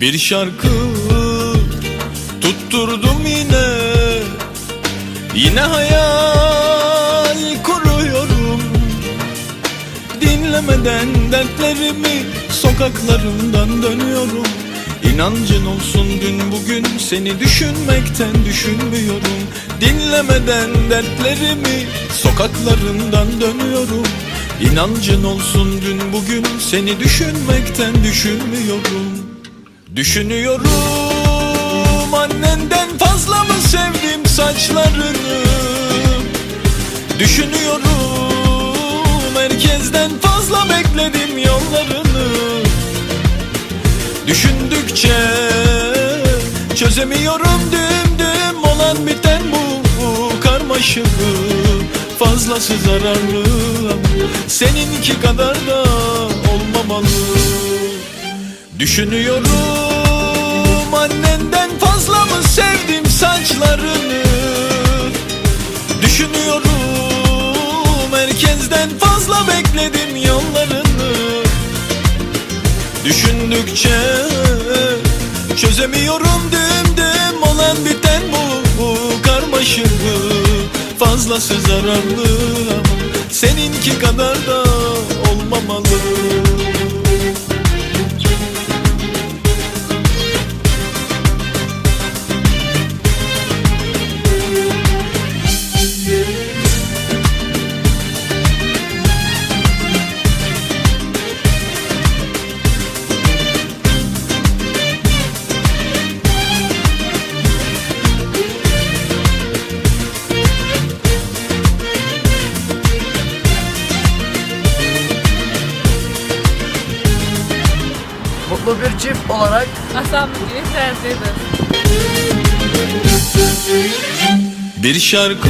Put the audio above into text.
Bir şarkı tutturdum yine. Yine hayal kuruyorum. Dinlemeden dertlerimi sokaklarımdan dönüyorum. İnancın olsun dün bugün seni düşünmekten düşünmüyorum. Dinlemeden dertlerimi sokaklarından dönüyorum. İnancın olsun dün bugün seni düşünmekten düşünmüyorum Düşünüyorum annenden fazla mı sevdim saçlarını? Düşünüyorum herkesten fazla bekledim yollarını. Düşündükçe çözemiyorum düm düm olan biten bu, karmaşık Fazlası zararlı seninki kadar da olmamalı. Düşünüyorum fazla bekledim yollarını. Düşündükçe çözemiyorum düm düm olan biten bu, bu karmaşık Fazlası zararlı ama seninki kadar da olmamalı Mutlu bir çift olarak Hasan Müdür'ü tercih ederiz. Bir şarkı